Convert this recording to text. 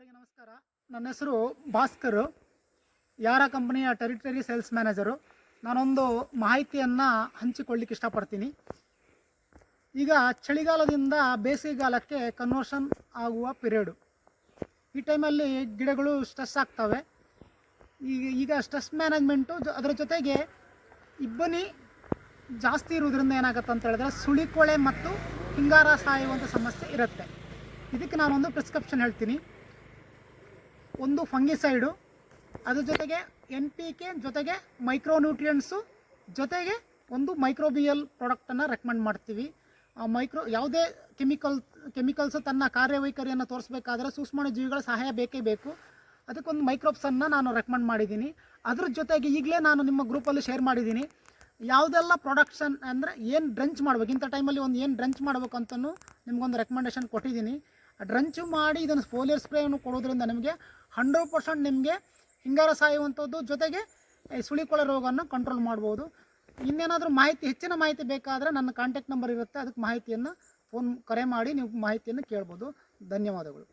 ಎಲ್ಲರಿಗೆ ನಮಸ್ಕಾರ. ನನ್ನ ಹೆಸರು ಭಾಸ್ಕರ್. ಯಾರ ಕಂಪನಿಯ ಟೆರಿಟರಿ ಸೇಲ್ಸ್ ಮ್ಯಾನೇಜರು ನಾನೊಂದು ಮಾಹಿತಿಯನ್ನು ಹಂಚಿಕೊಳ್ಳಿಕ್ಕೆ ಇಷ್ಟಪಡ್ತೀನಿ. ಈಗ ಚಳಿಗಾಲದಿಂದ ಬೇಸಿಗೆಗಾಲಕ್ಕೆ ಕನ್ವರ್ಷನ್ ಆಗುವ ಪಿರಿಯಡು ಈ ಟೈಮಲ್ಲಿ ಗಿಡಗಳು ಸ್ಟ್ರೆಸ್ ಆಗ್ತವೆ. ಈಗ ಈಗ ಸ್ಟ್ರೆಸ್ ಮ್ಯಾನೇಜ್ಮೆಂಟು ಅದರ ಜೊತೆಗೆ ಇಬ್ಬನಿ ಜಾಸ್ತಿ ಇರೋದ್ರಿಂದ ಏನಾಗುತ್ತೆ ಅಂತ ಹೇಳಿದ್ರೆ ಸುಳಿಕೊಳೆ ಮತ್ತು ಹಿಂಗಾರ ಸಾಯುವಂಥ ಸಮಸ್ಯೆ ಇರುತ್ತೆ. ಇದಕ್ಕೆ ನಾನೊಂದು ಪ್ರಿಸ್ಕ್ರಿಪ್ಷನ್ ಹೇಳ್ತೀನಿ. ಒಂದು ಫಂಗಿಸೈಡು. ಅದ್ರ ಜೊತೆಗೆ ಎನ್ ಪಿ ಕೆ ಜೊತೆಗೆ ಮೈಕ್ರೋನ್ಯೂಟ್ರಿಯೆಂಟ್ಸು. ಜೊತೆಗೆ ಒಂದು ಮೈಕ್ರೋಬಿಯಲ್ ಪ್ರಾಡಕ್ಟನ್ನು ರೆಕಮೆಂಡ್ ಮಾಡ್ತೀವಿ. ಮೈಕ್ರೋ, ಯಾವುದೇ ಕೆಮಿಕಲ್, ಕೆಮಿಕಲ್ಸ್ ತನ್ನ ಕಾರ್ಯವೈಖರಿಯನ್ನು ತೋರಿಸ್ಬೇಕಾದ್ರೆ ಸೂಕ್ಷ್ಮಾಣು ಜೀವಿಗಳ ಸಹಾಯ ಬೇಕೇ ಬೇಕು. ಅದಕ್ಕೊಂದು ಮೈಕ್ರೋಬ್ಸನ್ನು ನಾನು ರೆಕಮೆಂಡ್ ಮಾಡಿದ್ದೀನಿ. ಅದ್ರ ಜೊತೆಗೆ ಈಗಲೇ ನಾನು ನಿಮ್ಮ ಗ್ರೂಪಲ್ಲಿ ಶೇರ್ ಮಾಡಿದ್ದೀನಿ. ಯಾವುದೆಲ್ಲ ಪ್ರೊಡಕ್ಷನ್ ಅಂದರೆ ಏನು ಡ್ರಂಚ್ ಮಾಡ್ಬೇಕು? ಇಂಥ ಟೈಮಲ್ಲಿ ಒಂದು ಏನು ಡ್ರಂಚ್ ಮಾಡ್ಬೇಕು ಅಂತಲೂ ನಿಮ್ಗೊಂದು ರೆಕಮೆಂಡೇಷನ್ ಕೊಟ್ಟಿದ್ದೀನಿ. ಡ್ರಂಚು ಮಾಡಿ ಇದನ್ನು ಫೋಲಿಯರ್ ಸ್ಪ್ರೇಯನ್ನು ಕೊಡೋದ್ರಿಂದ ನಿಮಗೆ ಹಂಡ್ರೆಡ್ ಪರ್ಸೆಂಟ್ ನಿಮಗೆ ಹಿಂಗಾರ ಸಾಯುವಂಥದ್ದು ಜೊತೆಗೆ ಸುಳಿಕೊಳೆ ರೋಗವನ್ನು ಕಂಟ್ರೋಲ್ ಮಾಡ್ಬೋದು. ಇನ್ನೇನಾದರೂ ಮಾಹಿತಿ, ಹೆಚ್ಚಿನ ಮಾಹಿತಿ ಬೇಕಾದರೆ ನನ್ನ ಕಾಂಟ್ಯಾಕ್ಟ್ ನಂಬರ್ ಇರುತ್ತೆ. ಅದಕ್ಕೆ ಮಾಹಿತಿಯನ್ನು ಫೋನ್ ಕರೆ ಮಾಡಿ ನೀವು ಮಾಹಿತಿಯನ್ನು ಕೇಳ್ಬೋದು. ಧನ್ಯವಾದಗಳು.